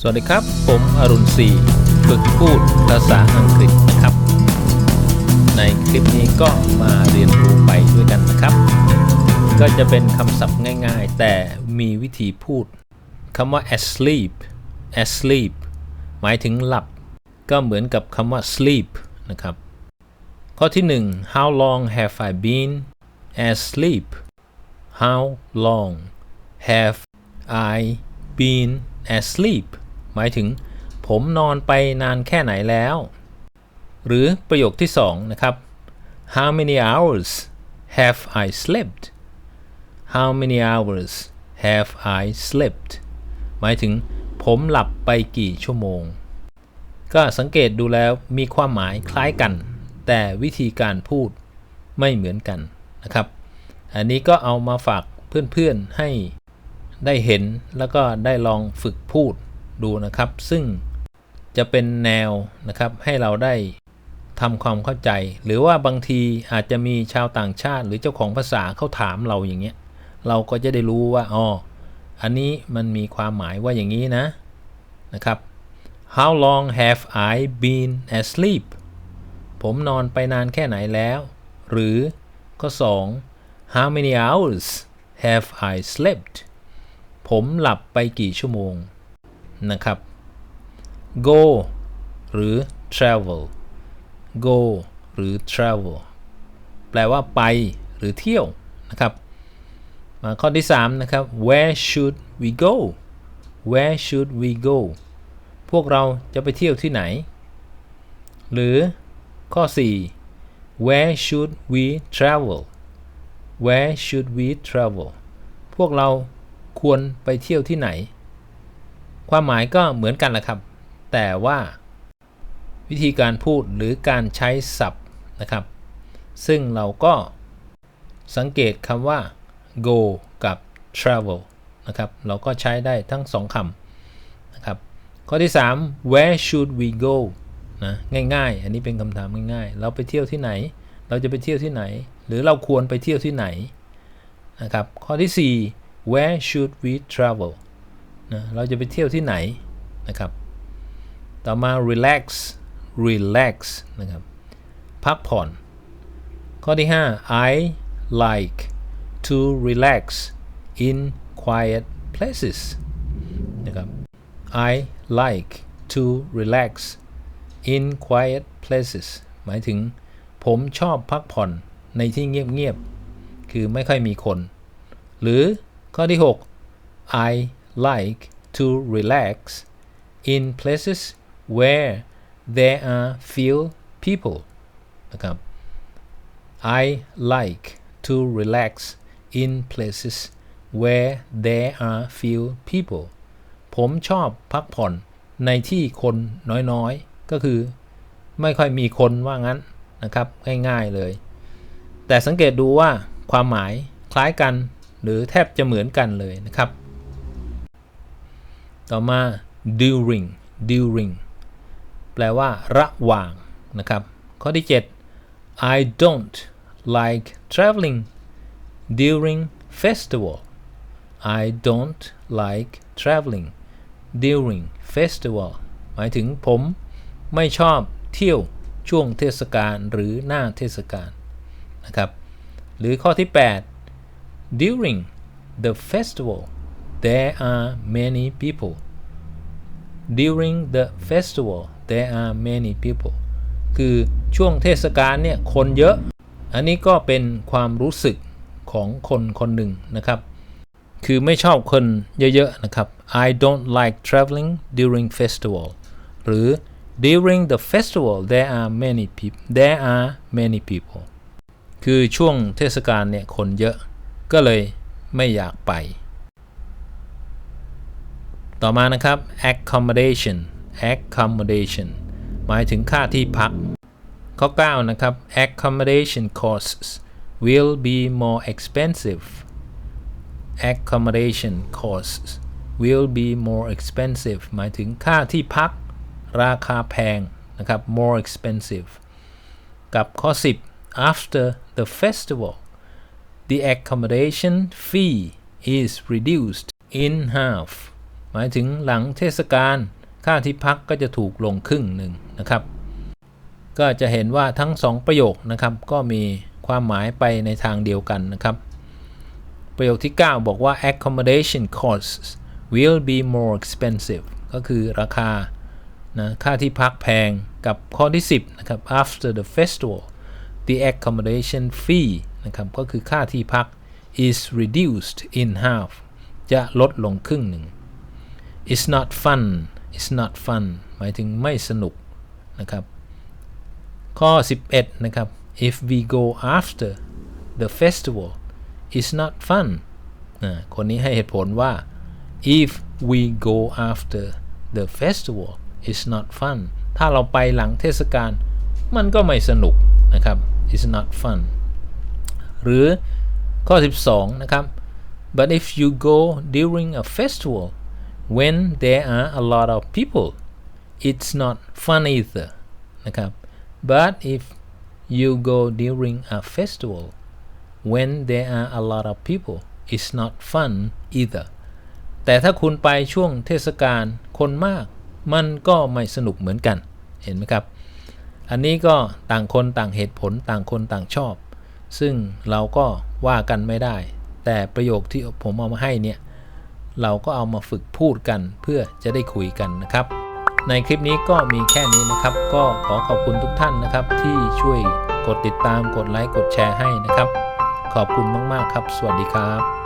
สวัสดีครับ ผมอรุณศรีฝึกพูดภาษาอังกฤษนะครับ ในคลิปนี้ก็มาเรียนรู้ไปด้วยกันนะครับ ก็จะเป็นคำศัพท์ง่ายๆ แต่มีวิธีพูดคำว่า asleep asleep หมายถึงหลับ ก็เหมือนกับคำว่า sleep นะครับ ข้อที่ 1 how long have I been asleep how long have I been asleep หมายถึง ผมนอนไปนานแค่ไหนแล้ว หรือประโยคที่ 2 นะครับ how many hours have I slept how many hours have I slept หมายถึง ผมหลับไปกี่ชั่วโมง ก็สังเกตดูแล้วมีความหมายคล้ายกัน แต่วิธีการพูดไม่เหมือนกันนะครับ อันนี้ก็เอามาฝากเพื่อนๆให้ ได้เห็นแล้วก็ได้ลองฝึกพูดดูนะครับ ซึ่งจะเป็นแนวนะครับให้เราได้ทำความเข้าใจ หรือว่าบางทีอาจจะมีชาวต่างชาติ หรือเจ้าของภาษาเขาถามเราอย่างเงี้ยเราก็จะได้รู้ว่าอ๋ออันนี้มันมีความหมายว่าอย่างนี้นะนะครับ How long have I been asleep ผมนอนไปนานแค่ไหนแล้ว หรือข้อ 2 How many hours have I slept ผมหลับไปกี่ชั่วโมงนะครับ go หรือ travel go หรือ travel แปลว่าไปหรือเที่ยวนะครับ ข้อที่ 3 นะครับ where should we go where should we go พวกเราจะไปเที่ยวที่ไหน หรือข้อ 4 where should we travel where should we travel พวกเรา ควรไปเที่ยวที่ไหน ความหมายก็เหมือนกันแหละครับ แต่ว่าวิธีการพูดหรือการใช้ศัพท์นะครับ ซึ่งเราก็สังเกตคำว่า go กับ travel นะครับ เราก็ใช้ได้ทั้งสองคำนะครับ ข้อที่ 3 where should we go นะง่ายๆ อันนี้เป็นคำถามง่ายๆ เราไปเที่ยวที่ไหน เราจะไปเที่ยวที่ไหน หรือเราควรไปเที่ยวที่ไหนนะครับ ข้อที่ 4 where should we travel นะเราจะไปเที่ยวที่ไหนนะครับ ต่อมา relax relax นะครับ พักผ่อน ข้อที่ 5 I like to relax in quiet places นะครับ I like to relax in quiet places หมายถึงผมชอบพักผ่อนในที่เงียบๆ คือไม่ค่อยมีคน หรือ ข้อที่ 6 I like to relax in places where there are few people นะครับ I like to relax in places where there are few people ผมชอบพักผ่อนในที่คนน้อยๆ ก็คือไม่ค่อยมีคนว่างั้นนะครับ ง่ายๆเลย แต่สังเกตดูว่าความหมายคล้ายกัน หรือแทบจะเหมือนกันเลยนะครับ ต่อมา during during แปลว่า ระหว่างนะครับ ข้อที่ 7 I don't like traveling during festival I don't like traveling during festival หมายถึงผมไม่ชอบเที่ยวช่วงเทศกาลหรือหน้าเทศกาลนะครับ หรือข้อที่ 8 during the festival there are many people during the festival there are many people คือช่วงเทศกาลเนี่ยคนเยอะ อันนี้ก็เป็นความรู้สึกของคนคนหนึ่งนะครับ คือไม่ชอบคนเยอะๆนะครับ I don't like traveling during festival หรือ during the festival there are many people there are many people คือช่วงเทศกาลเนี่ยคนเยอะ ก็เลยไม่อยากไป ต่อมานะครับ accommodation accommodation หมายถึงค่าที่พัก ข้อ 9 นะครับ accommodation costs will be more expensive accommodation costs will be more expensive หมายถึงค่าที่พัก ราคาแพงนะครับ more expensive กับข้อ 10 after the festival the accommodation fee is reduced in half หมายถึงหลังเทศกาลค่าที่พักก็จะถูกลงครึ่งหนึ่งนะครับ ก็จะเห็นว่าทั้งสองประโยคนะครับ ก็มีความหมายไปในทางเดียวกันนะครับ ประโยคที่ 9 บอกว่า accommodation costs will be more expensive ก็คือราคานะค่าที่พักแพงกับข้อที่ 10 นะครับ after the festival the accommodation fee นะครับก็คือค่าที่พัก is reduced in half จะลดลงครึ่งหนึ่ง is not fun is not fun หมายถึงไม่สนุกนะครับ ข้อ 11 นะครับ if we go after the festival is not fun คนนี้ให้เหตุผลว่า if we go after the festival is not fun ถ้าเราไปหลังเทศกาลมันก็ไม่สนุกนะครับ is not fun หรือข้อ 12 นะครับ but if you go during a festival when there are a lot of people it's not fun either นะครับ but if you go during a festival when there are a lot of people it's not fun either แต่ถ้าคุณไปช่วงเทศกาลคนมาก มันก็ไม่สนุกเหมือนกัน เห็นไหมครับ อันนี้ก็ต่างคนต่างเหตุผลต่างคนต่างชอบ ซึ่งเราก็ว่ากันไม่ได้ แต่ประโยคที่ผมเอามาให้เนี่ยเราก็เอามาฝึกพูดกันเพื่อจะได้คุยกันนะครับ ในคลิปนี้ก็มีแค่นี้นะครับ ก็ขอขอบคุณทุกท่านนะครับ ที่ช่วยกดติดตามกดไลค์กดแชร์ให้นะครับ ขอบคุณมาก ๆ ครับ สวัสดีครับ